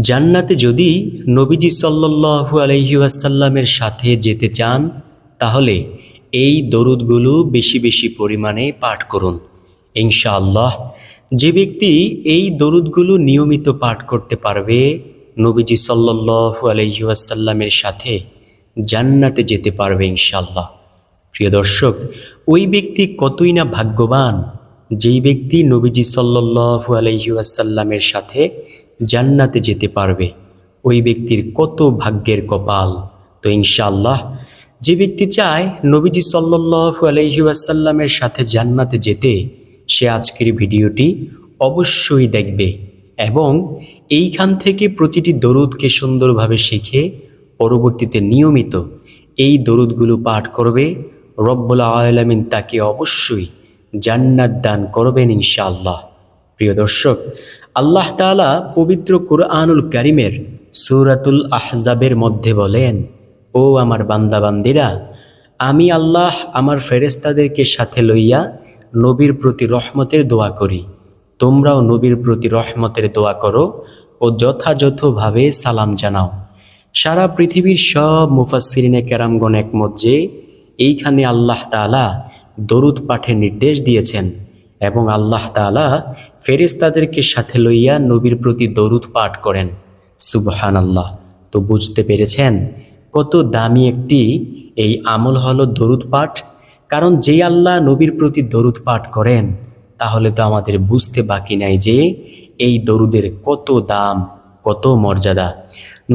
জান্নাতে যদি নবীজি সাল্লাল্লাহু আলাইহি ওয়াসাল্লামের সাথে যেতে চান, তাহলে এই দরুদগুলো বেশি বেশি পরিমাণে পাঠ করুন। ইনশাআল্লাহ, যে ব্যক্তি এই দরুদগুলো নিয়মিত পাঠ করতে পারবে, নবীজি সাল্লাল্লাহু আলাইহি ওয়াসাল্লামের সাথে জান্নাতে যেতে পারবে ইনশাআল্লাহ। প্রিয় দর্শক, ওই ব্যক্তি কতই না ভাগ্যবান, যেই ব্যক্তি নবীজি সাল্লাল্লাহু আলাইহি ওয়াসাল্লামের সাথে জান্নাতে যেতে পারবে। ওই ব্যক্তির কত ভাগ্যের কপাল। তো ইনশাআল্লাহ, যে ব্যক্তি চায় নবীজি সাল্লাল্লাহু আলাইহি ওয়াসাল্লামের সাথে জান্নাতে যেতে, সে আজকের ভিডিওটি অবশ্যই দেখবে এবং এইখান থেকে প্রতিটি দরুদকে সুন্দরভাবে শিখে পরবর্তীতে নিয়মিত এই দরুদগুলো পাঠ করবে। রব্বুল আলমিন তাকে অবশ্যই জান্নাত দান করবেন ইনশাআল্লাহ। প্রিয় দর্শক আল্লাহ তাআলা পবিত্র কুরআনুল কারিমের সূরাতুল আহজাবের মধ্যে বলেন, ও আমার বান্দাবান্দিরা, আমি আল্লাহ আমার ফেরেস্তাদেরকে সাথে লইয়া নবীর প্রতি রহমতের দোয়া করি। তোমরাও নবীর প্রতি রহমতের দোয়া করো ও যথাযথভাবে সালাম জানাও। সারা পৃথিবীর সব মুফাসসিরিনে কেরামগণ একমত যে, এইখানে আল্লাহ তাআলা দরুদ পাঠের নির্দেশ দিয়েছেন এবং আল্লাহ তাআলা ফেরেশতাদেরকে সাথে লইয়া নবীর প্রতি দরুদ পাঠ করেন। সুবহান আল্লাহ তো বুঝতে পেরেছেন কত দামি একটি এই আমল হলো দরুদ পাঠ? কারণ যে আল্লাহ নবীর প্রতি দরুদ পাঠ করেন, তাহলে তো আমাদের বুঝতে বাকি নাই যে এই দরুদের কত দাম, কত মর্যাদা।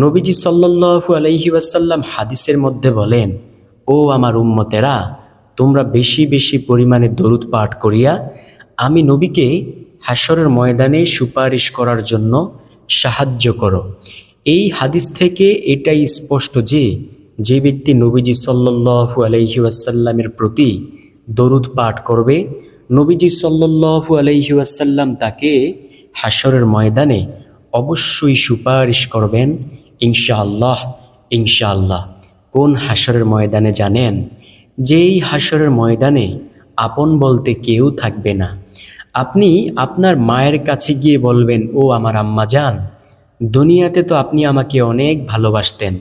নবীজি সাল্লাল্লাহু আলাইহি ওয়াসাল্লাম হাদিসের মধ্যে বলেন, ও আমার উম্মতেরা, তোমরা বেশি বেশি পরিমাণে দরুদ পাঠ করিয়া, আমি নবীকে হাসরের ময়দানে সুপারিশ করার জন্য সাহায্য করো। এই হাদিস থেকে এটাই স্পষ্ট যে যে ব্যক্তি নবীজি সাল্লাল্লাহু আলাইহি ওয়াসাল্লামের প্রতি দরুদ পাঠ করবে, নবীজি আলাইহি ওয়াসাল্লাম তাকে হাসরের ময়দানে অবশ্যই সুপারিশ করবেন, ইনশাআল্লাহ ইনশাআল্লাহ। কোন হাসরের ময়দানে জানেন, যেই হাসরের ময়দানে আপন বলতে কেউ থাকবে না। আপনি আপনার মায়ের কাছে গিয়ে বলবেন, ও আমার আম্মা যান। দুনিয়াতে তো আপনি আমাকে অনেক ভালোবাসতেন,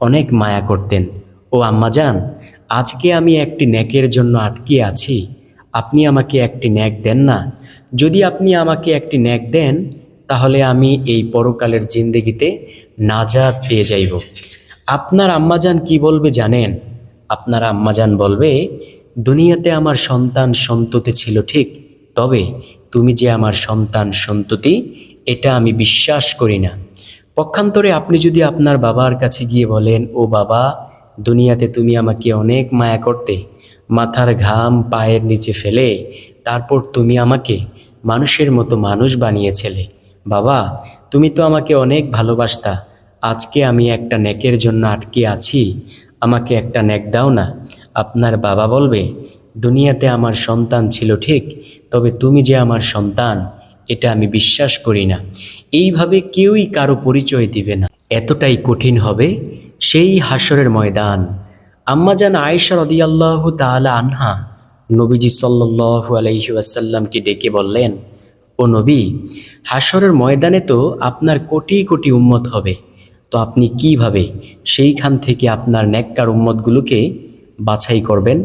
অনেক মায়া করতেন। ও আম্মা যান, আজকে আমি একটি ন্যাকের জন্য আটকে আছি। আপনি আমাকে একটি ন্যাক দেন না। যদি আপনি আমাকে একটি ন্যাক দেন, তাহলে আমি এই পরকালের জিন্দেগিতে নাজাদ পেয়ে যাইব। আপনার আম্মাজান কি বলবে জানেন? আপনার আম্মাজান বলবে, দুনিয়াতে আমার সন্তান সন্ততি ছিল ঠিক তবে তুমি যে আমার সন্তান সন্ততি, এটা আমি বিশ্বাস করি না। পক্ষান্তরে আপনি যদি আপনার বাবার কাছে গিয়ে বলেন, ও বাবা, দুনিয়াতে তুমি আমাকে অনেক মায়া করতে, মাথার ঘাম পায়ের নিচে ফেলে, তারপর তুমি আমাকে মানুষের মতো মানুষ বানিয়েছিলে। বাবা, তুমি তো আমাকে অনেক ভালোবাসতা, আজকে আমি একটা নেকের জন্য আটকে আছি, আমাকে একটা নেক দাও না। আপনার বাবা বলবে, দুনিয়াতে আমার সন্তান ছিল ঠিক তবে তুমি যে আমার সন্তান, এটা আমি বিশ্বাস করি না। এইভাবে কেউই কারও পরিচয় দিবে না। এতটাই কঠিন হবে সেই হাসরের ময়দান। আম্মাজান আয়েশা রদিয়াল্লাহু তাআলা আনহা নবীজি সাল্লাল্লাহু আলাইহি ওয়াসাল্লামকে ডেকে বললেন, ও নবী, হাসরের ময়দানে তো আপনার কোটি কোটি উম্মত হবে। তো আপনি কীভাবে সেইখান থেকে আপনার নেককার উম্মতগুলোকে বাছাই করবেন?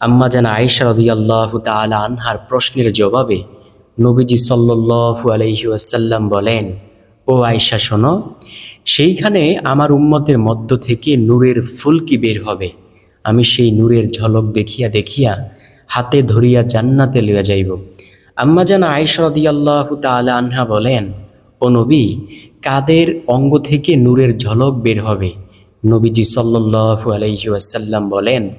আম্মাজান আয়েশা রদিয়াল্লাহু তাআলা আনহার প্রশ্নের জবাবে নবীজি সাল্লাল্লাহু আলাইহি ওয়াসাল্লাম বলেন, ও আয়েশা, শোনো, সেইখানে আমার উম্মতের মধ্য থেকে নূরের ফুলকি বের হবে। আমি সেই নূরের ঝলক দেখিয়া দেখিয়া হাতে ধরিয়া জান্নাতে লইয়া যাইব। আম্মাজান আয়েশা রদিয়াল্লাহু তাআলা আনহা বলেন, ও নবী, কাদের অঙ্গ থেকে নূরের ঝলক বের হবে? নবীজি সাল্লাল্লাহু আলাইহি ওয়াসাল্লাম বলেন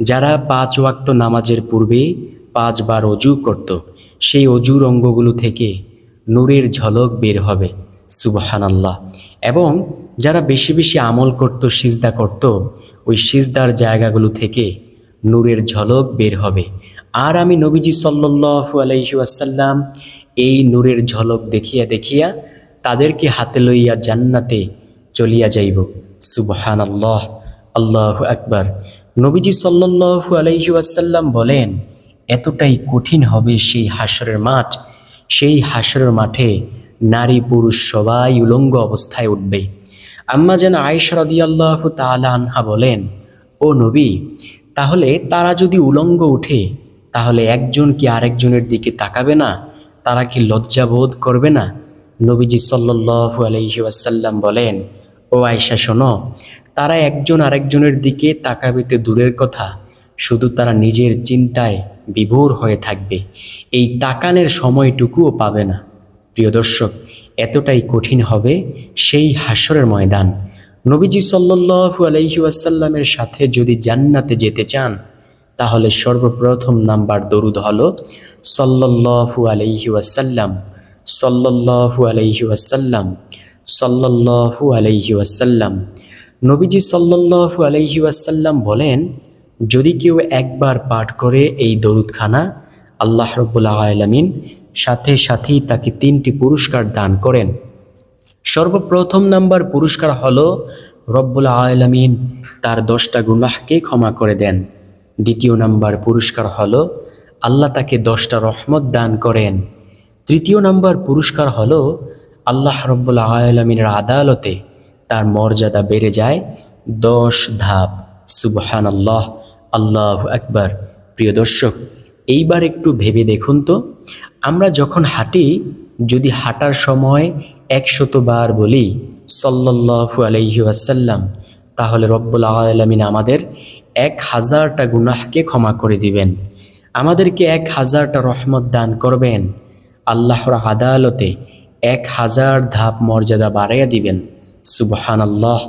যারা পাঁচ ওয়াক্ত নামাজের পূর্বে পাঁচবার অজু করত, সেই অজুর অঙ্গগুলো থেকে নূরের ঝলক বের হবে, সুবহানাল্লাহ। এবং যারা বেশি বেশি আমল করত, সিজদা করত, ওই সিজদার জায়গাগুলো থেকে নূরের ঝলক বের হবে। আর আমি নবীজি সাল্লাল্লাহু আলাইহি ওয়াসাল্লাম এই নূরের ঝলক দেখিয়া দেখিয়া তাদেরকে হাতে লইয়া জান্নাতে চলিয়া যাইব সুবহান আল্লাহ আল্লাহ আকবার। নবীজি সাল্লাল্লাহু আলাইহি ওয়াসাল্লাম বলেন, এতটাই কঠিন হবে সেই হাসরের মাঠ। সেই হাসরের মাঠে নারী পুরুষ সবাই উলঙ্গ অবস্থায় উঠবে। আম্মা যেন আয়েশা রদিয়াল্লাহ তাআলা আনহা বলেন, ও নবী, তাহলে তারা যদি উলঙ্গ উঠে, তাহলে একজন কি আরেকজনের দিকে তাকাবে না? তারা কি লজ্জা বোধ করবে না? নবীজি সাল্লু আলহি বলেন, ও আয়সা শোনো তারা একজন আরেকজনের দিকে তাকাবিতে দূরের কথা, শুধু তারা নিজের চিন্তায় বিভোর হয়ে থাকবে। এই তাকানের সময়টুকুও পাবে না। প্রিয় দর্শক, এতটাই কঠিন হবে সেই হাসরের ময়দান। নবীজি সাল্লু আলহি ওয়াসাল্লামের সাথে যদি জান্নাতে যেতে চান, তাহলে সর্বপ্রথম নাম্বার দরুদ হল সল্লাল্লাহু আলাইহি ওয়াসাল্লাম, সল্লাল্লাহু আলাইহি ওয়াসাল্লাম। নবীজি সল্লাল্লাহু আলাইহি ওয়াসাল্লাম বলেন, যদি কেউ একবার পাঠ করে এই দরুদখানা, আল্লাহ রব্বুল আলামিন সাথে সাথেই তাকে তিনটি পুরস্কার দান করেন। সর্বপ্রথম নাম্বার পুরস্কার হল, রব্বুল আলামিন তার দশটা গুনাহকে ক্ষমা করে দেন। দ্বিতীয় নাম্বার পুরস্কার হল, আল্লাহ তাকে দশটা রহমত দান করেন। তৃতীয় নাম্বার পুরস্কার হল, আল্লাহ রব্বুল আলমিনের আদালতে তার মর্যাদা বেড়ে যায়। দশ ধাপ সুবহান আল্লাহ আল্লাহ আকবার। প্রিয় দর্শক, এইবার একটু ভেবে দেখুন তো, আমরা যখন হাঁটি, যদি হাঁটার সময় একশতবার বলি সল্লাহু আলহি আসাল্লাম তাহলে রব্বুল আলমিন আমাদের এক হাজারটা গুনাহকে ক্ষমা করে দিবেন। আমাদেরকে এক হাজারটা রহমত দান করবেন। আল্লাহর আদালতে এক হাজার ধাপ মর্যাদা বাড়াইয়া দিবেন। সুবহান আল্লাহ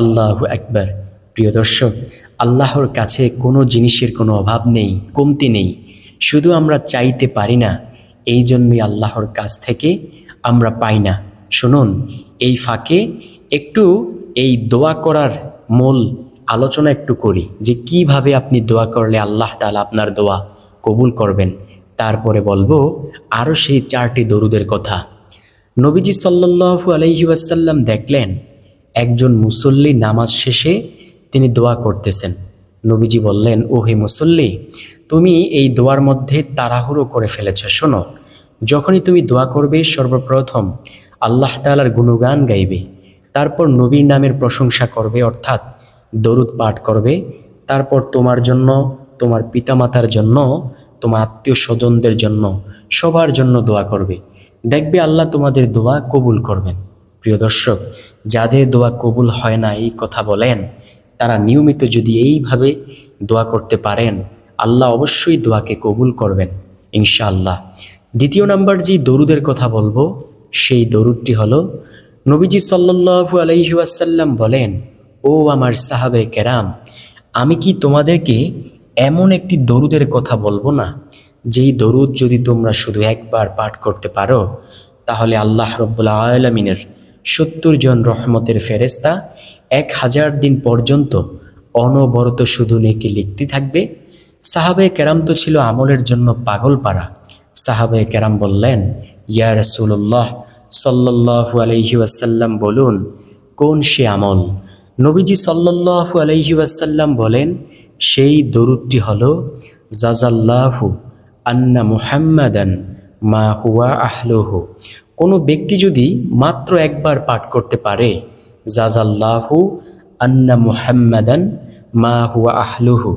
আল্লাহ একবার প্রিয় দর্শক, আল্লাহর কাছে কোনো জিনিসের কোনো অভাব নেই, কমতি নেই। শুধু আমরা চাইতে পারি না, এই জন্যই আল্লাহর কাছ থেকে আমরা পাই না। শুনুন, এই ফাঁকে একটু এই দোয়া করার মূল আলোচনা একটু করি, যে কীভাবে আপনি দোয়া করলে আল্লাহ তালা আপনার দোয়া কবুল করবেন। তারপরে বলব আরও সেই চারটি দরুদের কথা। নবীজি সাল্লু আলহি ওয়াসাল্লাম দেখলেন, একজন মুসল্লি নামাজ শেষে তিনি দোয়া করতেছেন। নবীজি বললেন ও হে মুসল্লি, তুমি এই দোয়ার মধ্যে তাড়াহুড়ো করে ফেলেছ। শোনো, যখনই তুমি দোয়া করবে, সর্বপ্রথম আল্লাহ তালার গুণগান গাইবে, তারপর নবীর নামের প্রশংসা করবে, অর্থাৎ দরুদ পাঠ করবে, তারপর তোমার জন্য, তোমার পিতামাতার জন্য, তোমার আত্মীয় স্বজনদের জন্য, সবার জন্য দোয়া করবে। দেখবে আল্লাহ তোমাদের দোয়া কবুল করবেন। প্রিয় দর্শক, যাদের দোয়া কবুল হয় না, এই কথা বলেন, তারা নিয়মিত যদি এইভাবে দোয়া করতে পারেন, আল্লাহ অবশ্যই দোয়াকে কবুল করবেন, ইনশাআল্লাহ। দ্বিতীয় নাম্বার যে দরুদের কথা বলব, সেই দরুদটি হলো, নবীজি সাল্লু আলহি আসাল্লাম বলেন, ও আমার সাহাবে কেরাম, আমি কি তোমাদেরকে এমন একটি দরুদের কথা বলব না যেই দরুদ যদি তোমরা শুধু একবার পাঠ করতে পারো, তাহলে আল্লাহ রব্বুল্লা আলমিনের সত্তর জন রহমতের ফেরেস্তা এক হাজার দিন পর্যন্ত অনবরত শুধু নেকি লিখতে থাকবে। সাহাবে কেরাম তো ছিল আমলের জন্য পাগল পাড়া। সাহাবে কেরাম বললেন, ইয়া রসুল্লাহ সাল্লাহু আলহি বলুন, কোন সে আমল? নবীজি সাল্লাহু আলহি ওয়াসাল্লাম বলেন, সেই দরুদটি হল জাজাল্লাহু আন্না মুহাম্মাদান মা হুয়া আহলহু। কোনো ব্যক্তি যদি মাত্র একবার পাঠ করতে পারে জাজাল্লাহু আন্না মুহাম্মাদান মা হুয়া আহলুহু।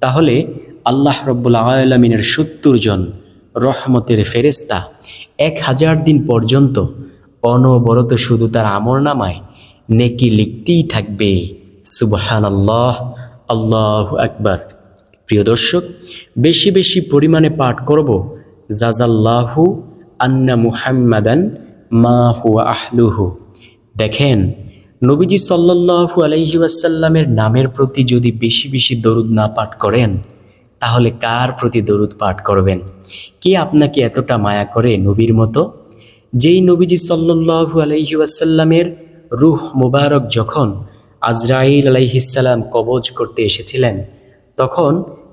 তাহলে আল্লাহ রব্বুল আলমিনের সত্তর জন রহমতের ফেরেস্তা এক হাজার দিন পর্যন্ত অনবরত শুধু তার আমর নামায় নেকি লিখতেই থাকবে। সুবহান আল্লাহ আল্লাহ আকবার। প্রিয় দর্শক, বেশি বেশি পরিমাণে পাঠ করব জাজাল্লাহু আন্না মুহাম্মাদান মা হুয়া আহলুহু। দেখেন, নবীজি সাল্লাহু আলহি ওয়াসাল্লামের নামের প্রতি যদি বেশি বেশি দরুদ না পাঠ করেন, তাহলে কার প্রতি দরুদ পাঠ করবেন? কে আপনাকে এতটা মায়া করে নবীর মতো? যেই নবীজি সাল্লু আলহি ওয়াসাল্লামের রুহ মুবারক যখন আজরাইল আলাইহিসাল্লাম কবজ করতে এসেছিলেন, তখন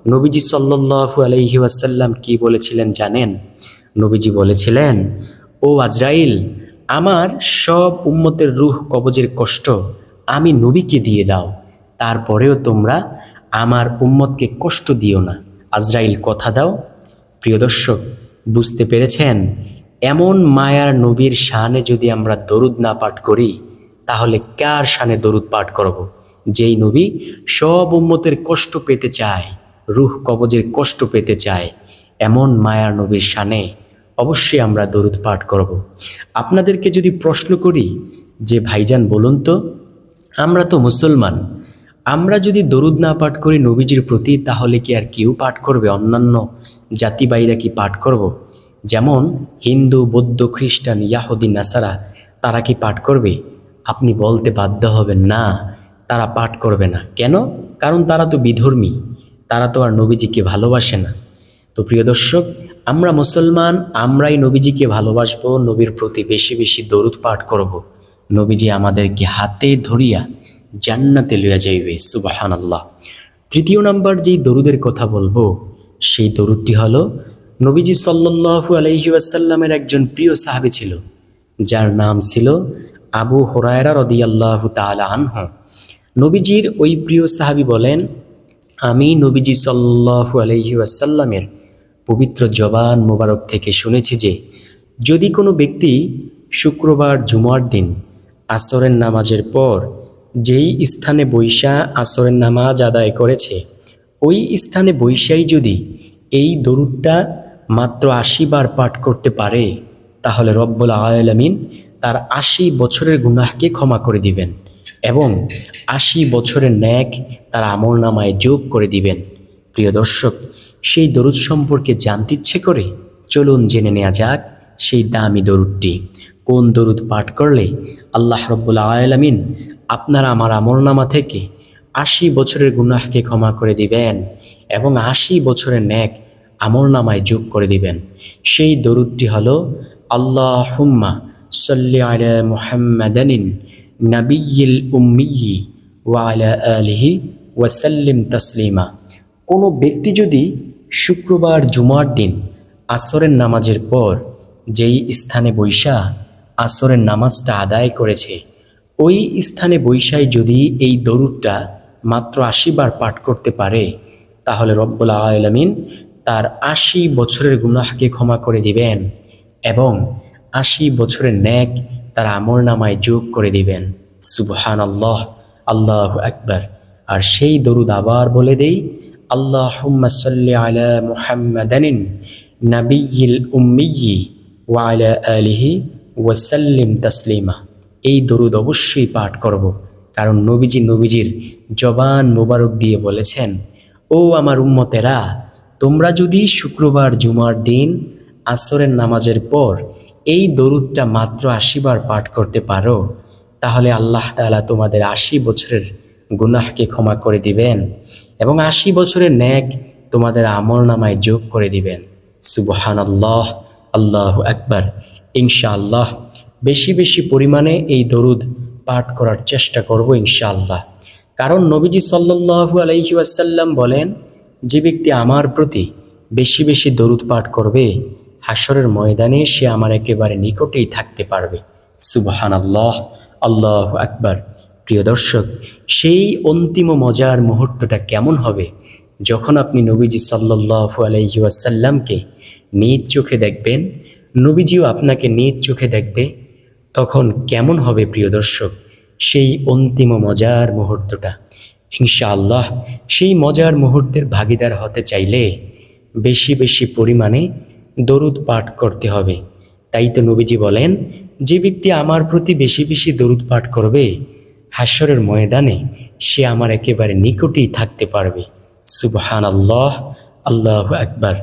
নবীজি সাল্লু আলহি ওয়াসাল্লাম কি বলেছিলেন জানেন? নবীজি বলেছিলেন, ও আজরাইল, আমার সব উম্মতের রুহ কবজের কষ্ট আমি নবীকে দিয়ে দাও। তারপরেও তোমরা আমার উম্মতকে কষ্ট দিও না। আজরাইল, কথা দাও। প্রিয় দর্শক, বুঝতে পেরেছেন, এমন মায়ার নবীর শানে যদি আমরা দরুদ না পাঠ করি, তাহলে কার শানে দরুদ পাঠ করব? যেই নবী সব উম্মতের কষ্ট পেতে চায় রুহ কবজের কষ্ট পেতে চায়, এমন মায়ার নবীর শানে অবশ্যই আমরা দরুদ পাঠ করব। আপনাদেরকে যদি প্রশ্ন করি, যে ভাইজান বলুন তো, আমরা তো মুসলমান, আমরা যদি দরুদ না পাঠ করি নবীজির প্রতি, তাহলে কি আর কেউ পাঠ করবে? অন্যান্য জাতিবাহীরা কি পাঠ করব। যেমন হিন্দু, বৌদ্ধ, খ্রিস্টান, ইয়াহুদি, নাসারা, তারা কি পাঠ করবে? আপনি বলতে বাধ্য হবেন, না, তারা পাঠ করবে না। কেন? কারণ তারা তো বিধর্মী। তারা তো আর নবীজিকে ভালোবাসে না। তো প্রিয় দর্শক, আমরা মুসলমান, আমরাই নবীজিকে ভালোবাসবো, নবীর প্রতি বেশি বেশি দরুদ পাঠ করব। নবীজি আমাদেরকে হাতে ধরিয়া জান্নাতে লইয়া যাইবে সুবাহান আল্লাহ তৃতীয় নাম্বার যেই দরুদের কথা বলব, সেই দরুদটি হলো, নবীজি সাল্লু আলহি আসাল্লামের একজন প্রিয় সাহাবি ছিল, যার নাম ছিল আবু হরায়রা রদিয়াল্লাহ তালা আনহ। নবীজির ওই প্রিয় সাহাবি বলেন আমি নবীজি সাল্লাহু আলহি আসাল্লামের পবিত্র জবান মোবারক থেকে শুনেছি যে, যদি কোনো ব্যক্তি শুক্রবার জুমার দিন আসরের নামাজের পর যেই স্থানে বৈশা আসরের নামাজ আদায় করেছে, ওই স্থানে বৈশাই যদি এই দরুদটা মাত্র আশি বার পাঠ করতে পারে, তাহলে রব্বুল আলমিন তার আশি বছরের গুনাহকে ক্ষমা করে দিবেন। এবং আশি বছরের ন্যাক তার আমল নামায় যোগ করে দিবেন। প্রিয় দর্শক, সেই দরুদ সম্পর্কে জানতে ইচ্ছে করে চলুন জেনে নেওয়া যাক সেই দামি দরুদটি। কোন দরুদ পাঠ করলে আল্লাহ রব্বুল আলমিন আপনার আমার আমলনামা থেকে আশি বছরের গুনাহকে ক্ষমা করে দিবেন এবং আশি বছরের ন্যাক আমলনামায় যোগ করে দিবেন। সেই দরুদটি হলো আল্লাহ হুম্মা সাল্লি আলা মুহাম্মাদানিন নাবিয়িল উম্মিয়ি ওয়া আলা আলিহি ওয়াসাল্লিম তাসলিমা। কোনো ব্যক্তি যদি শুক্রবার জুমার দিন আসরের নামাজের পর যেই স্থানে বৈশা আসরের নামাজটা আদায় করেছে, ওই স্থানে বৈশায় যদি এই দরুদটা মাত্র আশি বার পাঠ করতে পারে, তাহলে রব্বুল আলমিন তার আশি বছরের গুনাহকে ক্ষমা করে দিবেন এবং আশি বছরের ন্যাক তার আমল নামায় যোগ করে দিবেন। সুবহান আল্লাহ আল্লাহ আকবার। আর সেই দরুদ আবার বলে দেই আল্লাহ সাল্লি মুহাম্মাদানিন নাবিয়িল উম্মিয়ি ওয়া আলা আলিহি ওয়াসাল্লিম তাসলিমা। এই দরুদ অবশ্যই পাঠ করব, কারণ নবীজি নবীজির জবান মোবারক দিয়ে বলেছেন, ও আমার উম্মতেরা, তোমরা যদি শুক্রবার জুমার দিন আসরের নামাজের পর এই দরুদটা মাত্র আশিবার পাঠ করতে পারো, তাহলে আল্লাহ তাআলা তোমাদের আশি বছরের গুনাহকে ক্ষমা করে দিবেন এবং আশি বছরের ন্যাক তোমাদের আমল নামায় যোগ করে দিবেন। সুবহান আল্লাহ আল্লাহ আকবার। ইনশাআল্লাহ, বেশি বেশি পরিমাণে এই দরুদ পাঠ করার চেষ্টা করব ইনশাআল্লাহ। কারণ নবীজি সাল্লাল্লাহু আলাইহি ওয়াসাল্লাম বলেন, যে ব্যক্তি আমার প্রতি বেশি বেশি দরুদ পাঠ করবে হাসরের ময়দানে সে আমার একেবারে নিকটেই থাকতে পারবে। সুবহান আল্লাহ আল্লাহ আকবার। প্রিয় দর্শক, সেই অন্তিম মজার মুহূর্তটা কেমন হবে যখন আপনি নবীজি সাল্লাল্লাহু আলাইহি ওয়াসাল্লামকে নিজ চোখে দেখবেন, নবীজিও আপনাকে নিজ চোখে দেখবে? তখন কেমন হবে প্রিয় দর্শক, সেই অন্তিম মজার মুহূর্তটা? ইনশাআল্লাহ, সেই মজার মুহূর্তের ভাগিদার হতে চাইলে বেশি বেশি পরিমাণে দরুদ পাঠ করতে হবে। তাই তো নবীজি বলেন, যে ব্যক্তি আমার প্রতি বেশি বেশি দরুদ পাঠ করবে হাস্যরের ময়দানে সে আমার একেবারে নিকটেই থাকতে পারবে। সুবহান আল্লাহ আল্লাহ আকবার।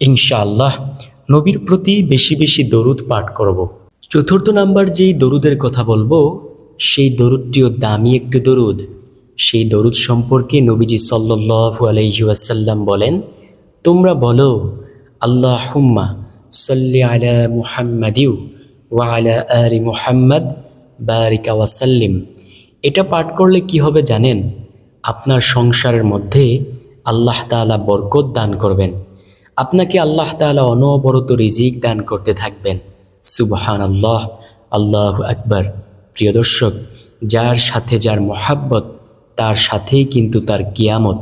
ইনশাআল্লাহ নবীর প্রতি বেশি বেশি দরুদ পাঠ করব। চতুর্থ নাম্বার যেই দরুদের কথা বলব, সেই দরুদটিও দামি একটি দরুদ। সেই দরুদ সম্পর্কে নবীজি সাল্লাল্লাহু আলাইহি ওয়াসাল্লাম বলেন, তোমরা বলো আল্লাহ হুম্মা আলা মুহাম্মাদিউ ওয়া আলা আলি মুহাম্মদ বারিকা ওয়াসাল্লিম এটা পাঠ করলে কি হবে জানেন? আপনার সংসারের মধ্যে আল্লাহ তাআলা বরকত দান করবেন। আপনাকে আল্লাহ তাআলা অনবরত রিজিক দান করতে থাকবেন। সুবহান আল্লাহ আল্লাহ আকবার। প্রিয় দর্শক, যার সাথে যার মহাব্বত, তার সাথেই কিন্তু তার কিয়ামত।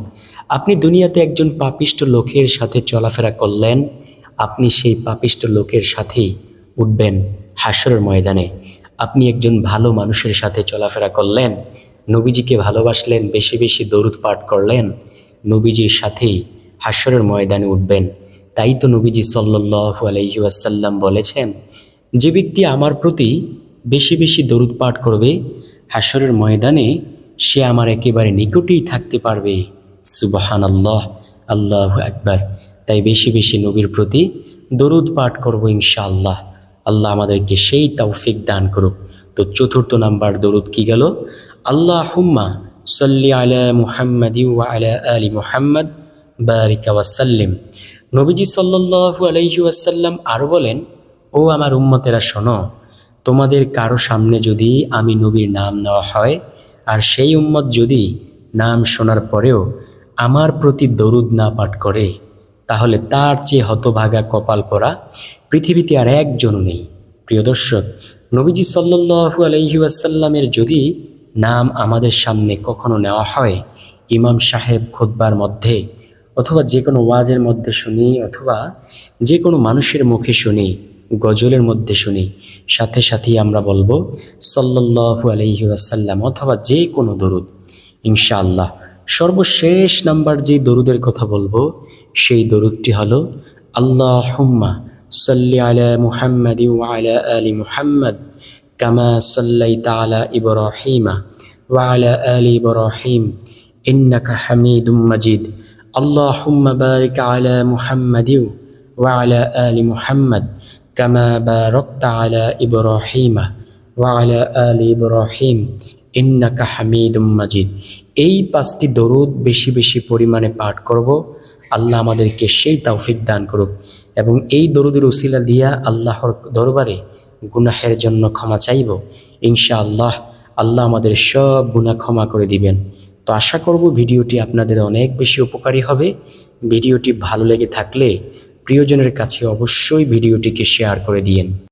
আপনি দুনিয়াতে একজন পাপিষ্ট লোকের সাথে চলাফেরা করলেন, আপনি সেই পাপিষ্ট লোকের সাথেই উঠবেন হাসরের ময়দানে। আপনি একজন ভালো মানুষের সাথে চলাফেরা করলেন, নবীজিকে ভালোবাসলেন, বেশি বেশি দরুদ পাঠ করলেন, নবীজির সাথেই হাসরের ময়দানে উঠবেন। তাই তো নবীজি সাল্লাল্লাহু আলাইহি ওয়াসাল্লাম বলেছেন, যে ব্যক্তি আমার প্রতি বেশি বেশি দরুদ পাঠ করবে হাসরের ময়দানে সে আমার একেবারে নিকটেই থাকতে পারবে। সুবাহান আল্লাহ আল্লাহ একবার তাই বেশি বেশি নবীর প্রতি দরুদ পাঠ করব ইনশাআল্লাহ। আল্লাহ আমাদেরকে সেই তৌফিক দান করুক। তো চতুর্থ নাম্বার দরুদ কি গেল? আল্লাহ হুম্মা সল্লি আলা মুহাম্মদ আলা আলী মুহাম্মদ, বারিকা ওয়াসাল্লিম নবীজি সাল্লাল্লাহু আলাইহি ওয়াসাল্লাম আরও বলেন, ও আমার উম্মতেরা, শোনো, তোমাদের কারও সামনে যদি আমি নবীর নাম নেওয়া হয়, আর সেই উম্মত যদি নাম শোনার পরেও আমার প্রতি দরুদ না পাঠ করে, তাহলে তার চেয়ে হতভাগা কপাল পরা পৃথিবীতে আর একজনও নেই। প্রিয় দর্শক, নবীজি সাল্লাল্লাহু আলাইহি ওয়াসাল্লামের যদি নাম আমাদের সামনে কখনো নেওয়া হয়, ইমাম সাহেব খোদবার মধ্যে অথবা যে কোনো ওয়াজের মধ্যে শুনি অথবা যে কোনো মানুষের মুখে শুনি, গজলের মধ্যে শুনি, সাথে সাথেই আমরা বলব সাল্লাল্লাহু আলাইহি ওয়াসাল্লাম অথবা যে কোনো দরুদ, ইনশাআল্লাহ। সর্বশেষ নাম্বার যে দরুদের কথা বলবো সেই দরুদটি হলো আল্লাহ হুম্মা সাল্লি আলা মুহাম্মাদ ওয়ালা আলি মুহাম্মদ কামা সাল্লাইতা আলা ইব্রাহিমা ওয়ালা আলি ইব্রাহিম ইন্নাকা হামিদুম মাজিদ اللهم بارك على محمد وعلى آل محمد كما باركت على إبراهيم وعلى آل إبراهيم إنك حميد مجيد এই পাঁচটি দরুদ বেশি বেশি পরিমাণে পাঠ করব। আল্লাহ আমাদেরকে সেই তৌফিক দান করুক এবং এই দরুদের উসিলা দিয়া আল্লাহর দরবারে গুনাহের জন্য ক্ষমা চাইব। ইনশাআল্লাহ আল্লাহ আল্লাহ আমাদের সব গুনাহ ক্ষমা করে দিবেন। তো আশা করব ভিডিওটি আপনাদের অনেক বেশি উপকারী হবে। ভিডিওটি ভালো লেগে থাকলে প্রিয়জনের কাছে অবশ্যই ভিডিওটিকে শেয়ার করে দিয়েন।